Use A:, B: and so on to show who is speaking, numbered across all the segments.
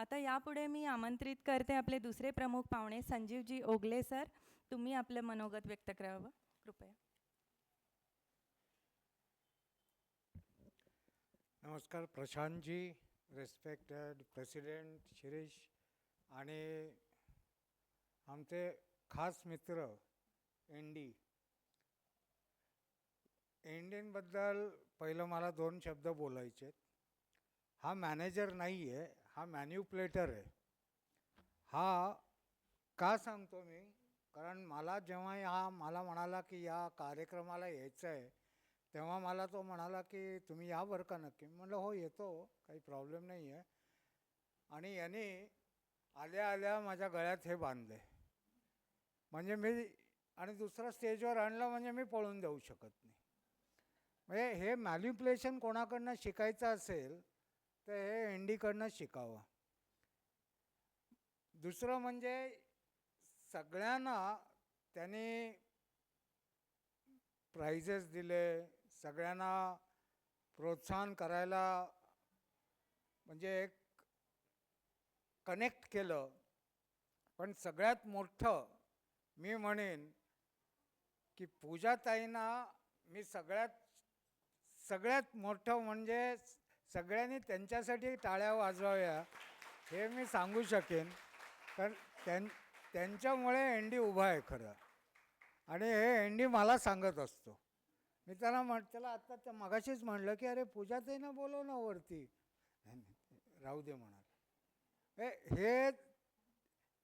A: आता यापुढे मी आमंत्रित करते आपले दुसरे प्रमुख पाहुणे संजीवजी ओगले सर. तुम्ही आपलं मनोगत व्यक्त करावं. कृपया.
B: नमस्कार प्रशांतजी रिस्पेक्टेड प्रेसिडेंट शिरीष आणि आमचे खास मित्र एन डी पहिलं मला दोन शब्द बोलायचे आहेत. हा मॅनेजर नाही आहे हा मॅन्युप्लेटर आहे. हा का सांगतो मी? कारण मला जेव्हा हा मला म्हणाला की या कार्यक्रमाला यायचं आहे तेव्हा मला तो म्हणाला की तुम्ही या बरं का नक्की? म्हणलं हो येतो. काही प्रॉब्लेम नाही आहे आणि याने आल्या आल्या माझ्या गळ्यात हे बांधले. म्हणजे मी आणि दुसरा स्टेजवर आणलं म्हणजे मी पळून जाऊ शकत नाही. म्हणजे हे मॅन्युप्युलेशन कोणाकडनं शिकायचं असेल तर हे एनडीकडनं शिकावं. दुसरं म्हणजे सगळ्यांना त्यांनी प्राइजेस दिले सगळ्यांना प्रोत्साहन करायला म्हणजे एक कनेक्ट केलं. पण सगळ्यात मोठं मी म्हणेन की पूजाताईंना मी सगळ्यात सगळ्यात मोठं म्हणजे सगळ्यांनी त्यांच्यासाठी टाळ्या वाजवाव्या हे मी सांगू शकेन. कारण त्यां त्यांच्यामुळे एंडी उभा आहे खरं. आणि हे एंडी मला सांगत असतो. मी त्याला म्हण त्याला आत्ता त्या मगाशीच म्हणलं की अरे पूजाताईनं बोलव ना वरती. राहू दे म्हणाल. हे हे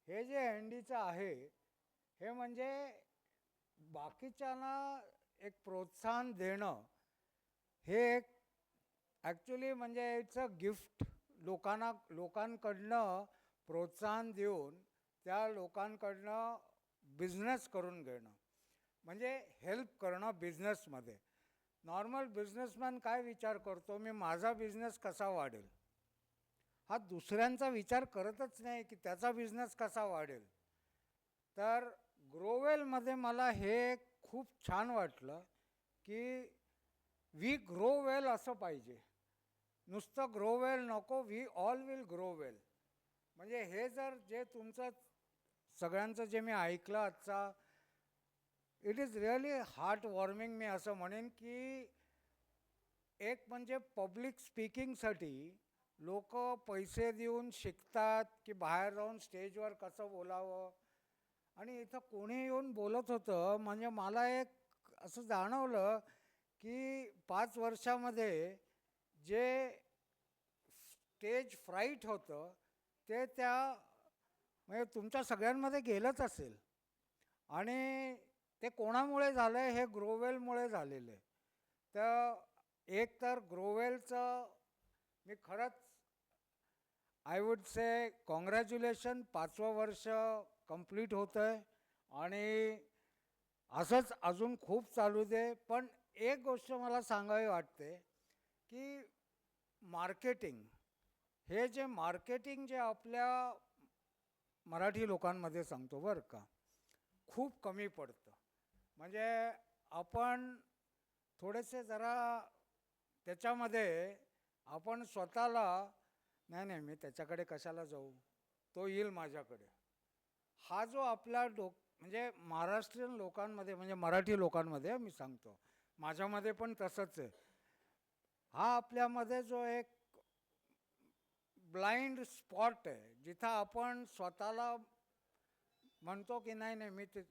B: हे जे एनडीचं आहे हे म्हणजे बाकीच्यांना एक प्रोत्साहन देणं हे एक ॲक्च्युली म्हणजे इट्स अ गिफ्ट लोकांना लोकांकडनं प्रोत्साहन देऊन त्या लोकांकडनं बिझनेस करून घेणं. म्हणजे हेल्प करणं बिझनेसमध्ये नॉर्मल बिझनेसमॅन काय विचार करतो? मी माझा बिझनेस कसा वाढेल? हा दुसऱ्यांचा विचार करतच नाही की त्याचा बिझनेस कसा वाढेल. तर ग्रोवेलमध्ये मला हे खूप छान वाटलं की वी ग्रो वेल असं पाहिजे. नुसतं ग्रो वेल नको we all will grow well म्हणजे हे जर जे तुमचं सगळ्यांचं जे मी ऐकलं आजचा it is really heart warming मी असं म्हणेन की एक म्हणजे पब्लिक स्पीकिंगसाठी लोक पैसे देऊन शिकतात की बाहेर जाऊन स्टेजवर कसं बोलावं. आणि इथं कोणी येऊन बोलत होतं म्हणजे मला एक असं जाणवलं की पाच वर्षामध्ये जे स्टेज फ्राईट होतं ते त्या म्हणजे तुमच्या सगळ्यांमध्ये गेलंच असेल. आणि ते कोणामुळे झालं आहे हे ग्रोवेलमुळे झालेलं आहे. तर एक तर ग्रोवेलचं मी खरंच आय वुड से कॉंग्रॅच्युलेशन पाचवं वर्ष कंप्लीट होतं आहे आणि असंच अजून खूप चालू दे. पण एक गोष्ट मला सांगावी वाटते की मार्केटिंग हे जे मार्केटिंग जे आपल्या मराठी लोकांमध्ये सांगतो बरं का खूप कमी पडतं. म्हणजे आपण थोडेसे जरा त्याच्यामध्ये आपण स्वतःला नाही नाही मी त्याच्याकडे कशाला जाऊ? तो येईल माझ्याकडे. हा जो आपला डोक म्हणजे महाराष्ट्रीयन लोकांमध्ये म्हणजे मराठी लोकांमध्ये मी सांगतो. माझ्यामध्ये पण तसंच आहे. हा आपल्यामध्ये जो एक ब्लाइंड स्पॉट आहे जिथं आपण स्वतःला म्हणतो की नाही नाही मी ते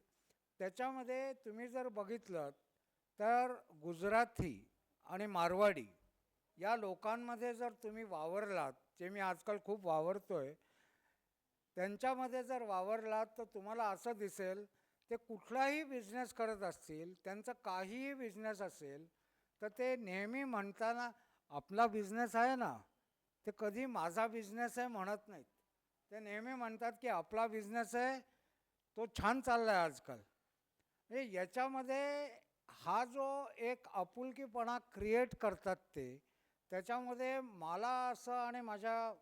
B: त्याच्यामध्ये तुम्ही जर बघितलं तर गुजराती आणि मारवाडी या लोकांमध्ये जर तुम्ही वावरलात जे मी आजकाल खूप वावरतो आहे त्यांच्यामध्ये जर वावरलात तर तुम्हाला असं दिसेल ते कुठलाही बिझनेस करत असतील त्यांचं काहीही बिझनेस असेल तर ते नेहमी म्हणताना आपला बिझनेस आहे ना ते कधी माझा बिझनेस आहे म्हणत नाहीत. ते नेहमी म्हणतात की आपला बिझनेस आहे तो छान चालला आहे आजकाल. म्हणजे याच्यामध्ये हा जो एक आपुलकीपणा क्रिएट करतात ते त्याच्यामध्ये मला असं आणि माझ्या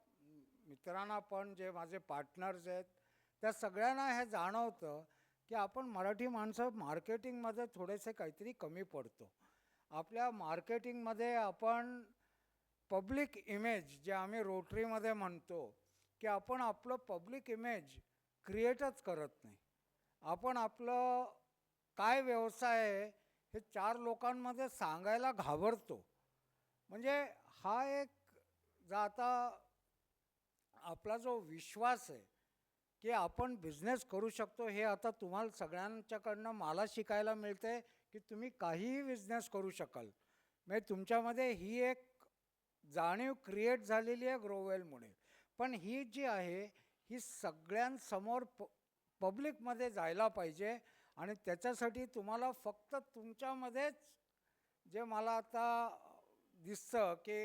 B: मित्रांना पण जे माझे पार्टनर्स आहेत त्या सगळ्यांना हे जाणवतं की आपण मराठी माणसं मार्केटिंगमध्ये थोडेसे काहीतरी कमी पडतो. आपल्या मार्केटिंगमध्ये आपण पब्लिक इमेज जे आम्ही रोटरीमध्ये म्हणतो की आपण आपलं पब्लिक इमेज क्रिएटच करत नाही. आपण आपलं काय व्यवसाय आहे हे चार लोकांमध्ये सांगायला घाबरतो. म्हणजे हा एक जो आता आपला जो विश्वास आहे की आपण बिझनेस करू शकतो हे आता तुम्हाला सगळ्यांच्याकडनं मला शिकायला मिळते की तुम्ही काहीही बिझनेस करू शकाल. म्हणजे तुमच्यामध्ये ही एक जाणीव क्रिएट झालेली आहे ग्रोवेलमुळे. पण ही जी आहे ही सगळ्यांसमोर प पब्लिकमध्ये जायला पाहिजे आणि त्याच्यासाठी तुम्हाला फक्त तुमच्यामध्येच जे मला आता दिसतं की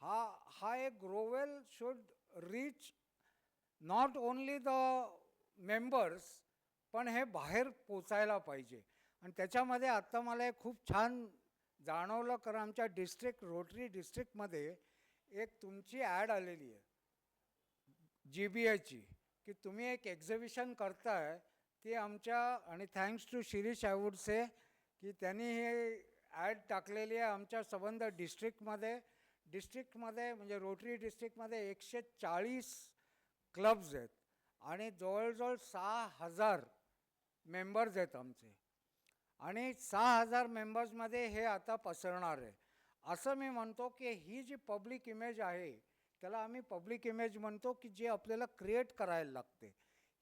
B: हा हा एक Growell should reach not only the members पण हे बाहेर पोचायला पाहिजे. आणि त्याच्यामध्ये आत्ता मला एक खूप छान जाणवलं कारण आमच्या डिस्ट्रिक्ट रोटरी डिस्ट्रिक्टमध्ये एक तुमची ॲड आलेली आहे. जी बी आयची की तुम्ही एक एक्झिबिशन करताय ती आमच्या आणि थँक्स टू शिरीष आयवुडसे की त्यांनी हे ॲड टाकलेली आहे आमच्या संबंध डिस्ट्रिक्टमध्ये डिस्ट्रिक्टमध्ये म्हणजे रोटरी डिस्ट्रिक्टमध्ये एकशे चाळीस क्लब्ज आहेत. आणि जवळजवळ सहा हजार मेंबर्स आहेत आमचे. आणि सहा हजार मेंबर्समध्ये हे आता पसरणार आहे. असं मी म्हणतो की ही जी पब्लिक इमेज आहे त्याला आम्ही पब्लिक इमेज म्हणतो की जी आपल्याला क्रिएट करायला लागते.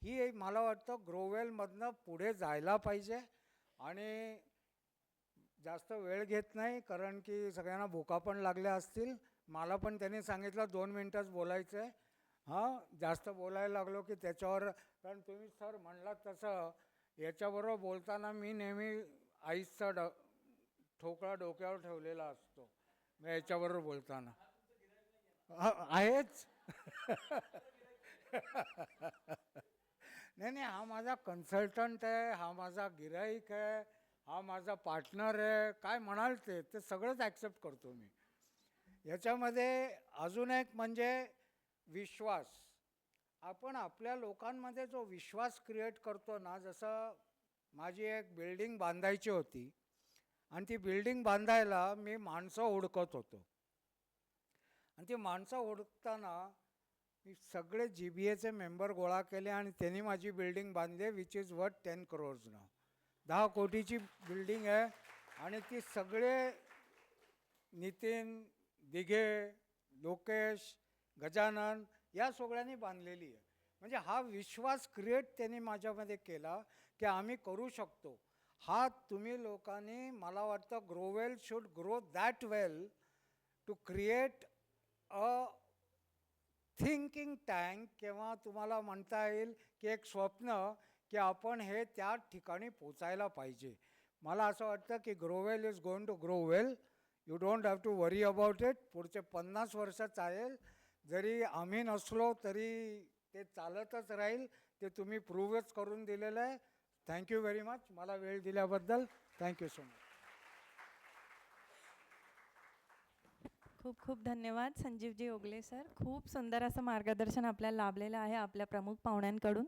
B: ही एक मला वाटतं ग्रोवेलमधनं पुढे जायला पाहिजे. आणि जास्त वेळ घेत नाही कारण की सगळ्यांना भुका पण लागल्या असतील. मला पण त्यांनी सांगितलं दोन मिनटंच बोलायचं आहे हां जास्त बोलायला लागलो की त्याच्यावर कारण तुम्ही सर म्हणलात तसं याच्याबरोबर बोलताना मी नेहमी आईसचा ड ठोकळा डोक्यावर ठेवलेला असतो मी याच्याबरोबर बोलताना. आहेच. नाही नाही हा माझा कन्सल्टंट आहे हा माझा गिराईक आहे हा माझा पार्टनर आहे काय म्हणाल ते ते सगळंच ॲक्सेप्ट करतो मी. याच्यामध्ये अजून एक म्हणजे विश्वास. आपण आपल्या लोकांमध्ये जो विश्वास क्रिएट करतो ना जसं माझी एक बिल्डिंग बांधायची होती आणि ती बिल्डिंग बांधायला मी माणसं हुडकत होतो. आणि ती माणसं हुडकताना मी सगळे जी बी एचे मेंबर गोळा केले आणि त्यांनी माझी बिल्डिंग बांधली which is worth ten crores दहा कोटीची बिल्डिंग आहे आणि ती सगळे नितीन दिघे लोकेश गजानन या सगळ्यांनी बांधलेली आहे. म्हणजे हा विश्वास क्रिएट त्यांनी माझ्यामध्ये केला की आम्ही करू शकतो. हा तुम्ही लोकांनी मला वाटतं Growell should grow that well to create a thinking tank किंवा तुम्हाला म्हणता येईल की एक स्वप्न की आपण हे त्या ठिकाणी पोचायला पाहिजे. मला असं वाटतं की Growel is going to grow well you don't have to worry about it पुढचे पन्नास वर्ष चालेल. जरी आम्ही नसलो तरी ते चालतच राहील ते तुम्ही प्रूव्हच करून दिलेलं आहे. थँक्यू व्हेरी मच मला वेळ दिल्याबद्दल थँक्यू सो मच
A: खूप खूप धन्यवाद संजीवजी ओगले सर. खूप सुंदर असं मार्गदर्शन आपल्याला लाभलेलं आहे आपल्या प्रमुख पाहुण्यांकडून.